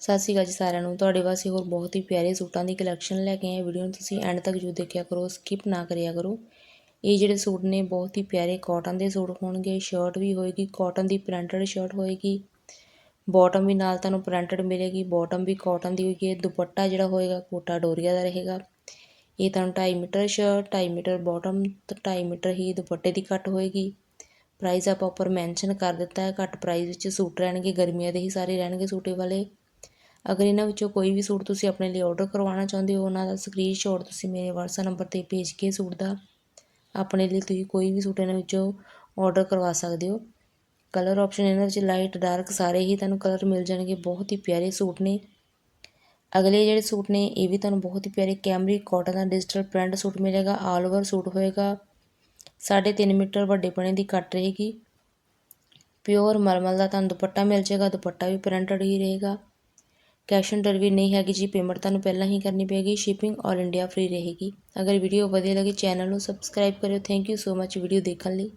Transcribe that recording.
ਸਤਿ ਸ਼੍ਰੀ ਅਕਾਲ ਜੀ ਸਾਰਿਆਂ ਨੂੰ। ਤੁਹਾਡੇ ਵਾਸਤੇ ਹੋਰ ਬਹੁਤ ਹੀ ਪਿਆਰੇ ਸੂਟਾਂ ਦੀ ਕਲੈਕਸ਼ਨ ਲੈ ਕੇ ਆਏ ਵੀਡੀਓ ਨੂੰ ਤੁਸੀਂ ਐਂਡ ਤੱਕ ਜਰੂਰ ਦੇਖਿਆ ਕਰੋ ਸਕਿਪ ਨਾ ਕਰਿਆ ਕਰੋ। ਇਹ ਜਿਹੜੇ ਸੂਟ ਨੇ, ਬਹੁਤ ਹੀ ਪਿਆਰੇ ਕਾਟਨ ਦੇ ਸੂਟ ਹੋਣਗੇ। ਸ਼ਰਟ ਵੀ ਹੋਏਗੀ ਕਾਟਨ ਦੀ ਪ੍ਰਿੰਟਡ ਸ਼ਰਟ ਹੋਏਗੀ। ਬਾਟਮ ਵੀ ਨਾਲ ਤੁਹਾਨੂੰ ਪ੍ਰਿੰਟਡ ਮਿਲੇਗੀ। ਬਾਟਮ ਵੀ ਕਾਟਨ ਦੀ ਹੋਏਗੀ। ਦੁਪੱਟਾ ਜਿਹੜਾ ਹੋਏਗਾ, ਕੋਟਾ ਡੋਰੀਆ ਦਾ ਰਹੇਗਾ। ਇਹ ਤੁਹਾਨੂੰ 2.5 ਮੀਟਰ ਸ਼ਰਟ 2.5 ਮੀਟਰ ਬਾਟਮ ਤੇ 2.5 ਮੀਟਰ ਹੀ ਦੁਪੱਟੇ ਦੀ ਕੱਟ ਹੋਏਗੀ। ਪ੍ਰਾਈਸ ਆਪਾਂ ਉੱਪਰ ਮੈਂਸ਼ਨ ਕਰ ਦਿੱਤਾ ਹੈ। ਘੱਟ ਪ੍ਰਾਈਸ ਵਿੱਚ ਸੂਟ ਰਹਿਣਗੇ, ਗਰਮੀਆਂ ਦੇ ਹੀ ਸਾਰੇ ਰਹਿਣਗੇ ਸੂਟੇ ਵਾਲੇ। ਅਗਰ ਇਹਨਾਂ ਵਿੱਚੋਂ ਕੋਈ ਵੀ ਸੂਟ ਤੁਸੀਂ ਆਪਣੇ ਲਈ ਆਰਡਰ ਕਰਵਾਉਣਾ ਚਾਹੁੰਦੇ ਹੋ, ਉਹਨਾਂ ਦਾ ਸਕਰੀਨਸ਼ਾਟ ਤੁਸੀਂ ਮੇਰੇ WhatsApp ਨੰਬਰ ਤੇ ਭੇਜ ਕੇ ਸੂਟ ਦਾ ਆਪਣੇ ਲਈ ਤੁਸੀਂ ਕੋਈ ਵੀ ਸੂਟ ਇਹਨਾਂ ਵਿੱਚੋਂ ਆਰਡਰ ਕਰਵਾ ਸਕਦੇ ਹੋ। ਕਲਰ ਆਪਸ਼ਨ ਇਹਨਾਂ ਵਿੱਚ ਲਾਈਟ ਡਾਰਕ ਸਾਰੇ ਹੀ ਤੁਹਾਨੂੰ ਕਲਰ ਮਿਲ ਜਾਣਗੇ, ਬਹੁਤ ਹੀ ਪਿਆਰੇ ਸੂਟ ਨੇ। ਅਗਲੇ ਜਿਹੜੇ ਸੂਟ ਨੇ, ਇਹ ਵੀ ਤੁਹਾਨੂੰ ਬਹੁਤ ਹੀ ਪਿਆਰੇ ਕੈਮਰੀ ਕਾਟਨ ਦਾ ਡਿਜੀਟਲ ਪ੍ਰਿੰਟ ਸੂਟ ਮਿਲੇਗਾ ਆਲ ਓਵਰ ਸੂਟ ਹੋਏਗਾ। 3.5 ਮੀਟਰ ਵੱਡੇ ਪਣੇ ਦੀ ਕੱਟ ਰਹੇਗੀ। ਪਿਓਰ ਮਲਮਲ ਦਾ ਤੁਹਾਨੂੰ ਦੁਪੱਟਾ ਮਿਲ ਜਾਏਗਾ, ਦੁਪੱਟਾ ਵੀ ਪ੍ਰਿੰਟਡ ਹੀ ਰਹੇਗਾ। ਕੈਸ਼ ਔਨ ਡਿਲੀਵਰੀ ਨਹੀਂ ਹੈਗੀ ਜੀ, ਪੇਮੈਂਟ ਤੁਹਾਨੂੰ ਪਹਿਲਾਂ ਹੀ ਕਰਨੀ ਪਏਗੀ, ਸ਼ਿਪਿੰਗ ਆਲ ਇੰਡੀਆ ਫ੍ਰੀ ਰਹੇਗੀ। ਅਗਰ ਵੀਡੀਓ ਵਧੀਆ ਲੱਗੇ, ਚੈਨਲ ਨੂੰ ਸਬਸਕ੍ਰਾਈਬ ਕਰਿਓ। Thank you so much video ਦੇਖਣ ਲਈ।